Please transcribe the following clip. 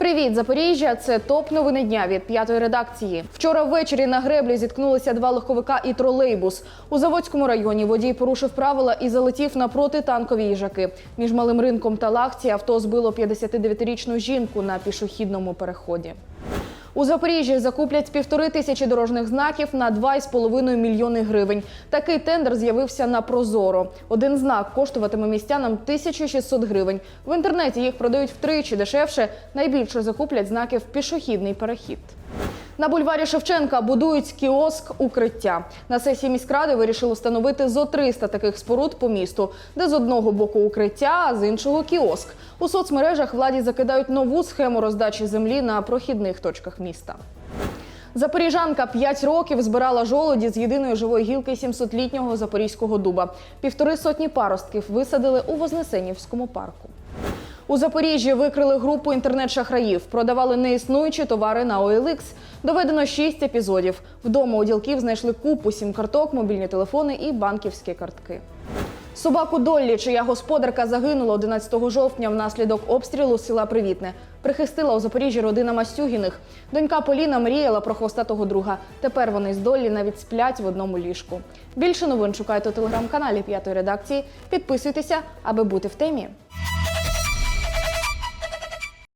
Привіт, Запоріжжя! Це топ новини дня від п'ятої редакції. Вчора ввечері на греблі зіткнулися два легковика і тролейбус. У Заводському районі водій порушив правила і залетів на протитанкові їжаки. Між малим ринком та лахті авто збило 59-річну жінку на пішохідному переході. У Запоріжжі закуплять півтори тисячі дорожніх знаків на 2,5 мільйони гривень. Такий тендер з'явився на Прозоро. Один знак коштуватиме містянам 1600 гривень. В інтернеті їх продають втричі дешевше. Найбільше закуплять знаків пішохідний перехід. На бульварі Шевченка будують кіоск укриття. На сесії міськради вирішили встановити зо 300 таких споруд по місту, де з одного боку укриття, а з іншого кіоск. У соцмережах владі закидають нову схему роздачі землі на прохідних точках міста. Запоріжанка 5 років збирала жолоді з єдиної живої гілки 700-літнього запорізького дуба. Півтори сотні паростків висадили у Вознесенівському парку. У Запоріжжі викрили групу інтернет-шахраїв, продавали неіснуючі товари на OLX. Доведено 6 епізодів. Вдома у ділків знайшли купу сім-карток, мобільні телефони і банківські картки. Собаку Доллі, чия господарка загинула 11 жовтня внаслідок обстрілу села Привітне, прихистила у Запоріжжі родина Мастюгіних. Донька Поліна мріяла про хвостатого друга. Тепер вони з Доллі навіть сплять в одному ліжку. Більше новин шукайте у телеграм-каналі п'ятої редакції. Підписуйтеся, аби бути в темі.